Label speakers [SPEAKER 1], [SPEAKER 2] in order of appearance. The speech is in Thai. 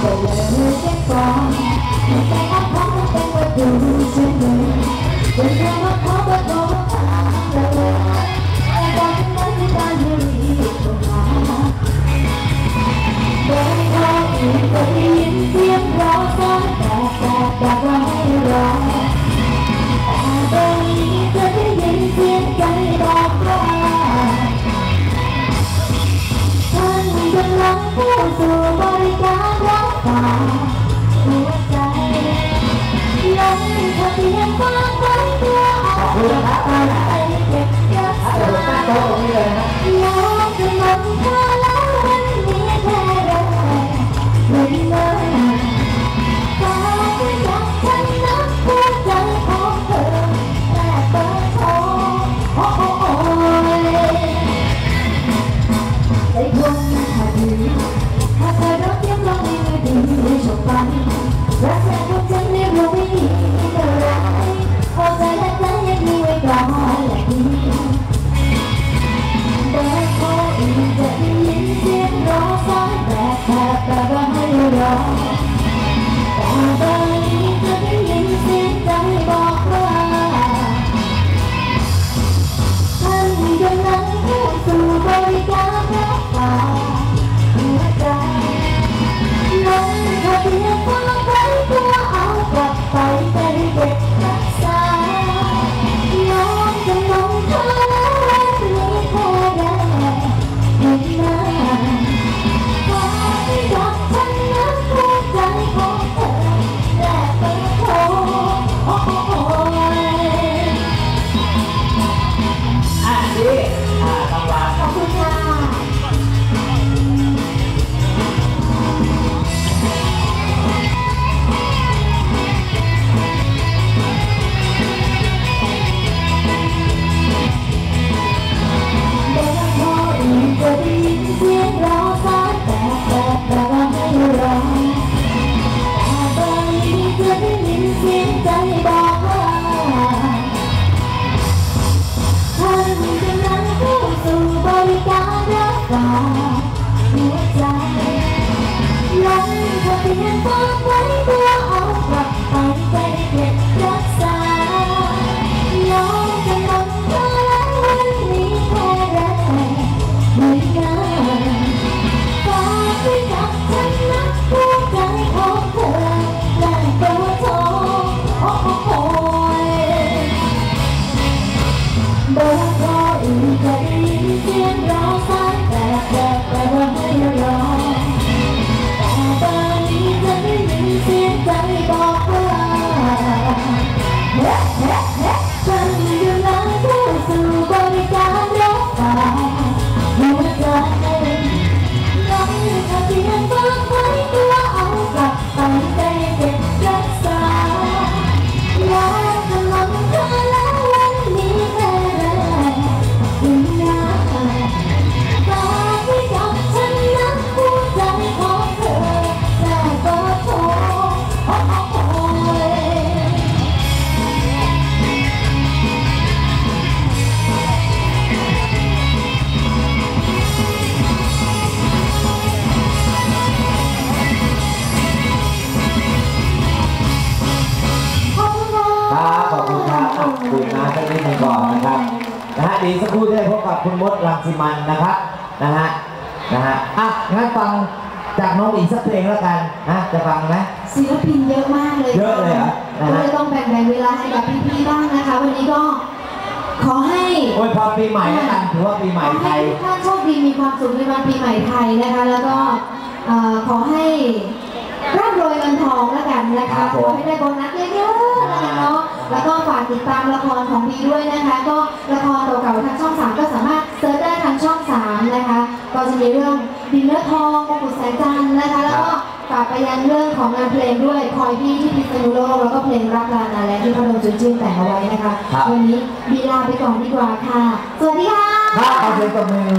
[SPEAKER 1] the way we get born. And thank God for
[SPEAKER 2] the things we. จ ทะเบียนฝาก
[SPEAKER 1] ดื่มน้ำสักนิดหนึงก่อนนะครับนะฮะเดียวสักครู่จะได้พบกับคุณมดรังสิมันนะครับนะฮะนะฮะอะงั้นฟังจากน้องอีกสักเพลงแล้วกันนะจะฟังไหม
[SPEAKER 2] ศิลปินเยอะมากเลย
[SPEAKER 1] เยอะเลยเหรอนะ
[SPEAKER 2] ก็
[SPEAKER 1] ฮะ
[SPEAKER 2] เลยต้องแบ่งๆเวลาให้กับพี่ๆบ้างนะคะ วันนี้ก็ขอให้
[SPEAKER 1] โอ้ยพรปีใหม่แล้วกันถือว่าปีใหม่ไทย
[SPEAKER 2] ขอให้ทุกท่านโชคดีมีความสุขในวันปีใหม่ไทยนะคะ แล้วก็เอ่อขอให้ร่ำรวยเงินทองแล้วกันนะ
[SPEAKER 1] ครั
[SPEAKER 2] คะ
[SPEAKER 1] บผม
[SPEAKER 2] ขอให้ได้โบนัสเยอะๆ นะคะเนาะแล้วก็ฝากติดตามละครของพีด้วยนะคะ ก็ละครเก่าๆทางช่องสามก็สามารถเซิร์ชได้ทางช่องสามนะคะ ก็จะมีเรื่องดินเนอร์ทองมงกุฎแสงจันทร์นะคะ แล้วก็ฝากไปยังเรื่องของงานเพลงด้วยคอยพี่ที่พิษณุโลกแล้วก็เพลงรักลานาและที่พระดมจุนชื่นแต่งเอาไว้นะคะ
[SPEAKER 1] ครับ
[SPEAKER 2] วันนี้บีลาไปก่อนดีกว่าค่ะ สวัสดีค่ะ
[SPEAKER 1] ครับขอเสียงตบมือ